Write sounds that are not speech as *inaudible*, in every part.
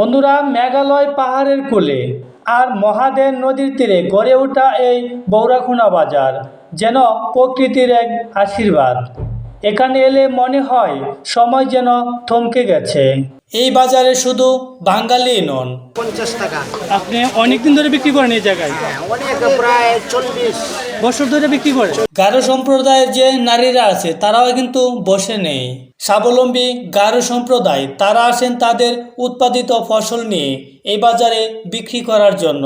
বন্ধুরা, মেঘালয় পাহাড়ের কোলে আর মহাদেব নদীর তীরে গড়ে ওঠা এই বৌরাখুনা বাজার যেন প্রকৃতির এক আশীর্বাদ। এখানে এলে মনে হয় সময় যেন থমকে গেছে। এই বাজারে শুধু বাঙালি নন। পঞ্চাশ টাকা। আপনি অনেকদিন ধরে বিক্রি করেন এই জায়গায়? হ্যাঁ প্রায় চল্লিশ। বছর ধরে বিক্রি করে গারো সম্প্রদায়ের যে নারীরা আছে তারাও কিন্তু বসে নেই। স্বাবলম্বী গারো সম্প্রদায় তারা আসেন তাদের উৎপাদিত ফসল নিয়ে এই বাজারে বিক্রি করার জন্য।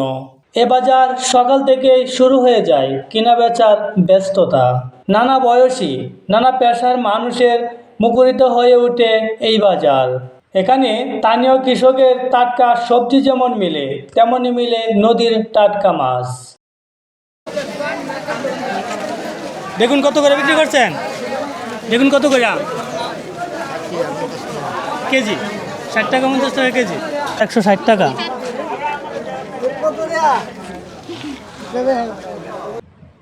এ বাজার সকাল থেকে শুরু হয়ে যায় কেনা বেচার ব্যস্ততা। নানা বয়সী, নানা পেশার মানুষের মুখরিত হয়ে ওঠে এই বাজার। এখানে স্থানীয় কৃষকের টাটকা সবজি যেমন মিলে তেমনই মিলে নদীর টাটকা মাছ। দেখুন কত করে বিক্রি করছেন? দেখুন কত করে কেজি? ষাট টাকা, পঞ্চাশ টাকা কেজি? একশো ষাট টাকা।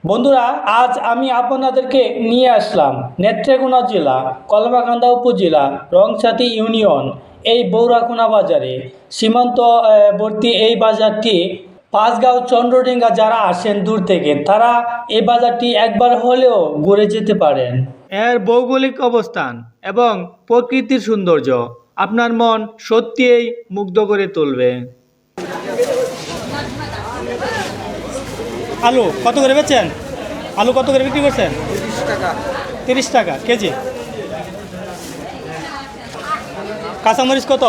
বন্ধুরা, আজ আমি আপনাদেরকে নিয়ে আসলাম নেত্রেকোনা জেলা, কলমাকান্দা উপজেলা রংসাতি ইউনিয়ন, এই বৌরাকোনা বাজারে। সীমান্তবর্তী এই বাজারটি পাঁচগাঁও চন্দ্রডিঙ্গা যারা আসেন দূর থেকে, তারা এই বাজারটি একবার হলেও ঘুরে যেতে পারেন। এর ভৌগোলিক অবস্থান এবং প্রকৃতির সৌন্দর্য আপনার মন সত্যিই মুগ্ধ করে তুলবে। আলু কত করে বেচছেন আলু কত করে বিক্রি করছেন? তিরিশ টাকা। কেজি? কাঁচামরিচ কত?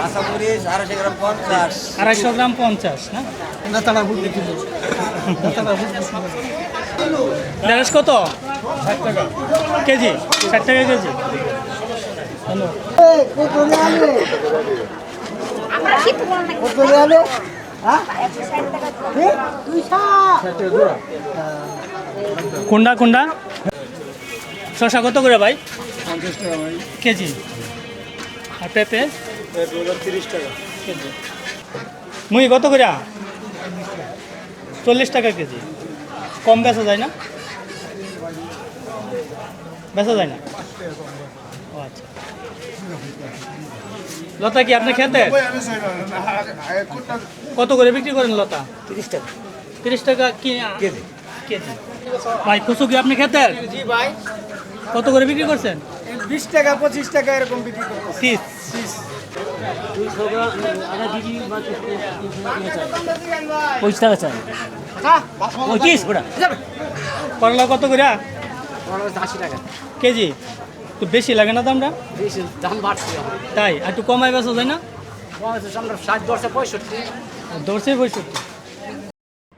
আড়াইশো গ্রাম পঞ্চাশ। আড়াইশো গ্রাম পঞ্চাশ না? ঢেঁড়স কত? কেজি? ষাট টাকা কেজি। ধন্যবাদ। কুন্ডা কুন্ডা। শশা কত করে ভাই? কেজি। আর পেঁপে? টাকা মুই কত করে? চল্লিশ টাকা কেজি। কম বেচা যায় না? বেচা যায় না? আচ্ছা। লতা কি আপনি খেতে? কত করে বিক্রি করেন লতা? তিরিশ টাকা। তিরিশ টাকা কি কেজি। কেজি। ভাই কুসু কি আপনি খেতে? জি ভাই। কত করে বিক্রি করছেন? বিশ টাকা পঁচিশ টাকা এরকম বিক্রি তিরিশ। পঁচিশ টাকা চাই। পঁচিশ ওটা করলা কত করে? আশি টাকা। কেজি? তো বেশি লাগে না দামটা? বেশি দাম বাড়ছে তাই? আর একটু কমাই বেচা যায় না? ষাট পঁয়ষট্টি। দর্শে পঁয়ষট্টি।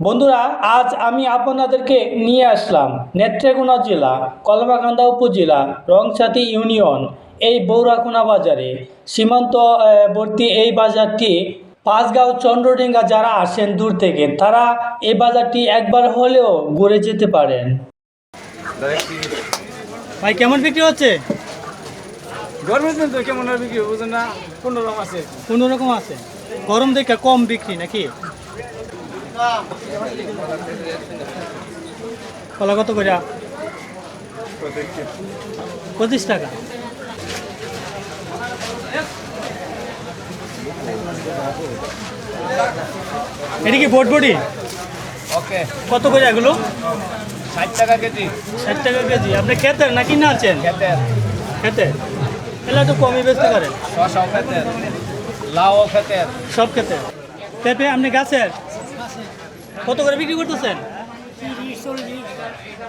বন্ধুরা আজ আমি আপনাদেরকে নিয়ে আসলাম নেত্রেকোনা জেলা কলমাকান্দা উপজেলা রংসাতি ইউনিয়ন এই বৌরাকোনা বাজারে। সীমান্তবর্তী এই বাজারটি পাঁচগাঁও চন্দ্রডিঙ্গা যারা আসেন দূর থেকে তারা এই বাজারটি একবার হলেও ঘুরে যেতে পারেন। ভাই কেমন বিক্রি হচ্ছে? গরমের দিন তো কেমন বিক্রি বুঝেন না? পনেরো রকম আছে। কোনো রকম আছে। গরম দেখে কম বিক্রি নাকি? কলা কত করে? পঁচিশ টাকা। এটা কি বোট বডি ওকে কত করে এগুলো? ষাট টাকা কেজি। ষাট টাকা কেজি। আপনি খেতেন নাকি না আছেন খেতে খেতে এগুলো একটু কমই বেচতে পারেন। শশাও খেতে লাউও খেতে সব খেতে পেঁপে আপনি গাছের? কত করে বিক্রি করতেছেন?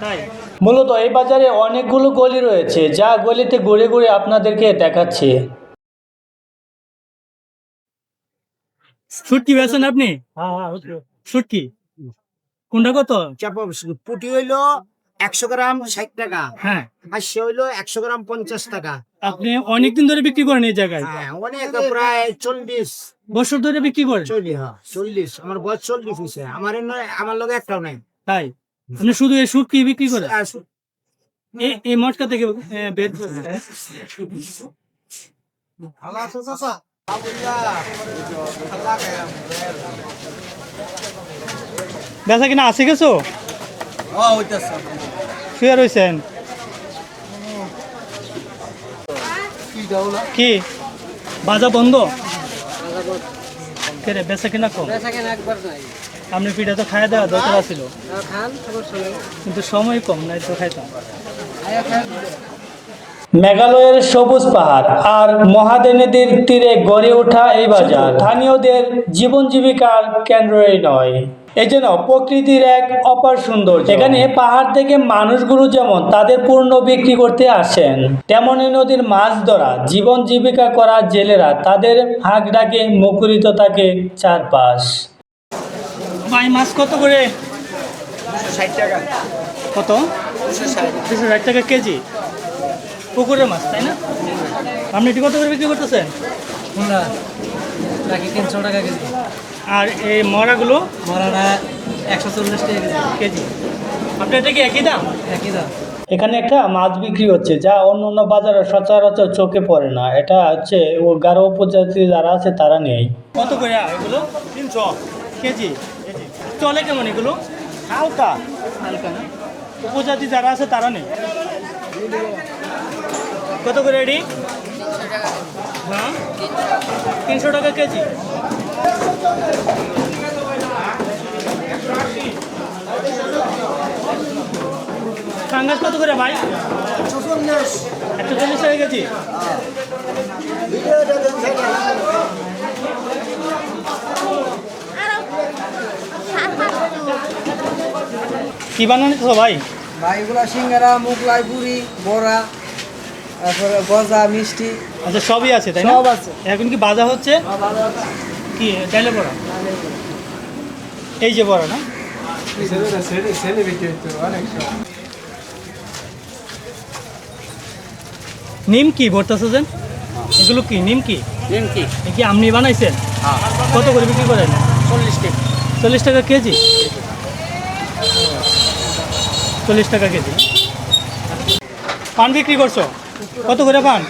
তাই। মূলত এই বাজারে অনেকগুলো গলি রয়েছে যা গলিতে ঘুরে ঘুরে আপনাদেরকে দেখাচ্ছে। শুটকি বেছেন আপনি? শুটকি কোনটা কত? চাপা পুটি হইল একশো গ্রাম ষাট টাকা। হ্যাঁ। আর সে হইল একশো গ্রাম পঞ্চাশ টাকা। আপনি অনেকদিন ধরে বিক্রি করেন এই জায়গায়? হ্যাঁ অনেক প্রায় চল্লিশ। বছর ধরে বিক্রি করেন? চল্লিশ হ্যাঁ চল্লিশ। আমার বয়স চল্লিশ হয়েছে আমার নয় আমার লগে একটাও নাই। তাই? আপনি শুধু এই শুটকি বিক্রি করেন? আর এই এই মটকা থেকে বের। বেচা কিনা আছে গেছো? শুয়ে রয়েছেন কি বাজা বন্ধ? কেরে বেচা কিনা কম বেচা কেনা একবার নাই। আপনি পিঠা তো খাইয়া দেওয়া দরকার ছিল কিন্তু সময় কম নাই তো খাইতাম। মেঘালয়ের সবুজ পাহাড় আর মহাদে নদীর তীরে গড়ে ওঠা এই বাজার। স্থানীয়দের জীবন জীবিকার কেন্দ্রই নয়। এই জন্য প্রকৃতির এক অপার সৌন্দর্য। এখানে পাহাড় থেকে মানুষগুলো যেমন তাদের পূর্ণ বিক্রি করতে আসেন তেমনি নদীর মাছ ধরা জীবন জীবিকা করা জেলেরা তাদের হাঁক ডাকে মুখরিত থাকে চারপাশ। ভাই মাছ কত করে? টাকা। কত? দুশো ষাট টাকা কেজি। পুকুরের মাছ তাই না? আপনি এটি কত করে বিক্রি করতেছেন? তিনশো টাকা কেজি। আর এই মরাগুলো? মরাটা একশো চল্লিশ টাকা কেজি। আপনার এটা কি একই দাম? একই দাম। এখানে একটা মাছ বিক্রি হচ্ছে যা অন্য অন্য বাজারে সচরাচর চোখে পড়ে না। এটা হচ্ছে ও গারো উপজাতি যারা আছে তারা নেই কত করে এগুলো? তিনশো কেজি। চলে কেমন এগুলো? হালকা। হালকা না? উপজাতি যারা আছে তারা নেই কত করে এডি হ্যাঁ? তিনশো টাকা কেজি। কাঙ্গাস কত করে ভাই? একশো চল্লিশ টাকা কেজি কি বানানো তো ভাই? ভাই এগুলা সিঙ্গারা মুগলাই পুরি বড়া তারপরে গজা মিষ্টি। আচ্ছা সবই আছে তাই না? সব আছে। এখন কি বাজা হচ্ছে। কি ডাইলে বড়া? এই যে বড়া না? নিম কি ভরতেছেন এগুলো কি নিম কি? এ কি আপনি বানাইছেন? কত করে বিক্রি করেন? চল্লিশ টাকা। চল্লিশ টাকা কেজি? চল্লিশ টাকা কেজি পান বিক্রি করছ? কত করে পান?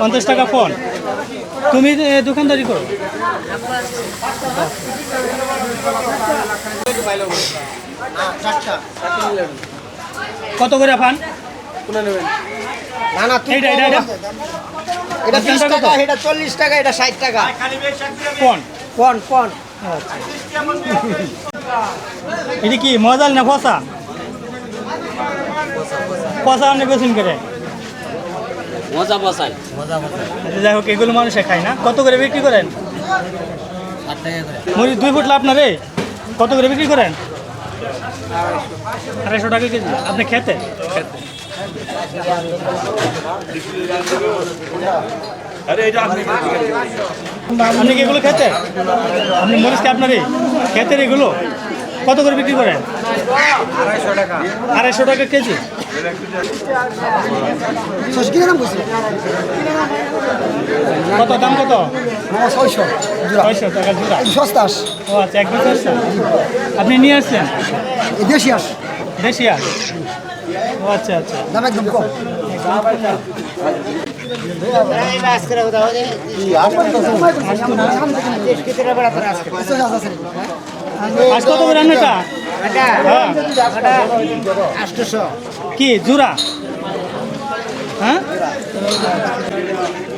পঞ্চাশ টাকা ফোন তুমি দোকানদারি করো? কত করে পান না না এইটা এটা এটা এটা টাকা, এটা চল্লিশ টাকা এটা ষাট টাকা। ফোন পন পন এটা কি মজাল না ফসা? ফসা বেসুন করে। মজা বসাই যাই হোক এগুলো মানুষে খায় না। কত করে বিক্রি করেন? মরিচ দুই ফুট লাভ না রে? কত করে বিক্রি করেন? আড়াইশো টাকা কেজি। আপনি খেতে? আপনি কি এগুলো খেতে? আপনি মরিচ কি আপনারই? খেতের এগুলো? কত করে বিক্রি করেন? আড়াইশো টাকা কেজি। কত দাম কত? ছয়শো ছয়শো টাকা জোড়া। সস্তাস ও আচ্ছা এক বছর আসছে। আপনি নিয়ে আসছেন? দেশি আস। দেশি আস? ও আচ্ছা আচ্ছা। দাম একদম কম। আজ কত করে রান্নাটা হ্যাঁ কি জুরা? হ্যাঁ?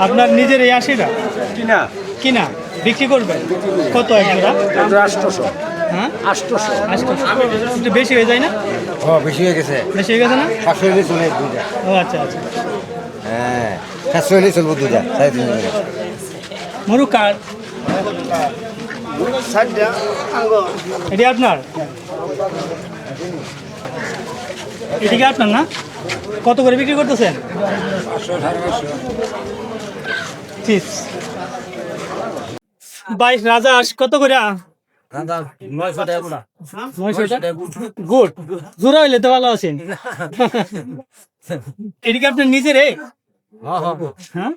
আপনার নিজের এই আশিটা? কিনা। কিনা? বিক্রি করবেন? কত এক জোড়া? হ্যাঁ? আষ্টশো আটশো একটু বেশি হয়ে যায় না? ও বেশি হয়ে গেছে। বেশি হয়ে গেছে না? হলে চলে দুইটা। ও আচ্ছা আচ্ছা। হ্যাঁ সাতশো হলে চলবো মরু কার? ষাটটা এটি আপনার? আপনার না? কত করে বিক্রি করতেছেন? বাইশ রাজাস কত করে? গুড। জোড়া হইলে তো ভালো আছেন। *laughs* এটি আপনার নিজের হ্যাঁ।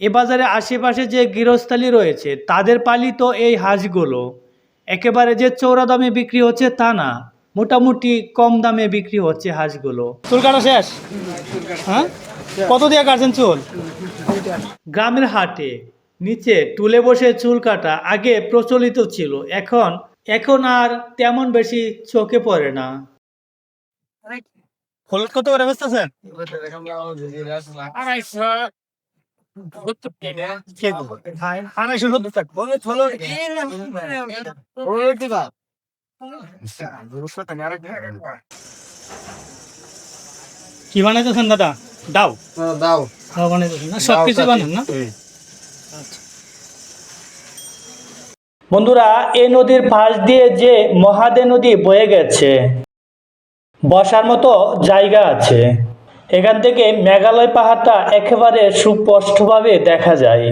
এ বাজারে আশেপাশে যে গৃহস্থালী রয়েছে তাদের পালিত এই হাঁসগুলো একেবারে যে চৌরা দামে বিক্রি হচ্ছে তা না মোটামুটি কম দামে বিক্রি হচ্ছে হাঁসগুলো। চুল কাটা শেষ? হ্যাঁ? কত দিয়ে কাটছেন চুল? গ্রামের হাটে নিচে টুলে বসে চুল কাটা আগে প্রচলিত ছিল এখন এখন আর তেমন বেশি চোখে পড়ে না। হলুদ কত করে বেচতেছেন? আড়াইশো সত্তর টাকা কি বানাইতেছেন দাদা? দাও। দাও। দাও বানাইতেছেন না? সব কিছু বানান না? বন্ধুরা, এই নদীর পাশ দিয়ে যে মহাদে নদী বয়ে গেছে, বসার মতো জায়গা আছে। এখান থেকে মেঘালয় পাহাড়টা একেবারে সুস্পষ্টভাবে দেখা যায়।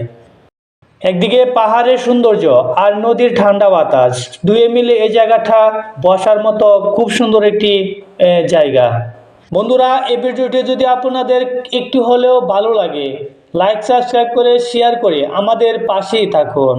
একদিকে পাহাড়ের সৌন্দর্য আর নদীর ঠান্ডা বাতাস, দুয়ে মিলে এই জায়গাটা বসার মতো খুব সুন্দর একটি জায়গা। বন্ধুরা, এই ভিডিওটি যদি আপনাদের একটু হলেও ভালো লাগে, লাইক, সাবস্ক্রাইব করে, শেয়ার করে আমাদের পাশেই থাকুন।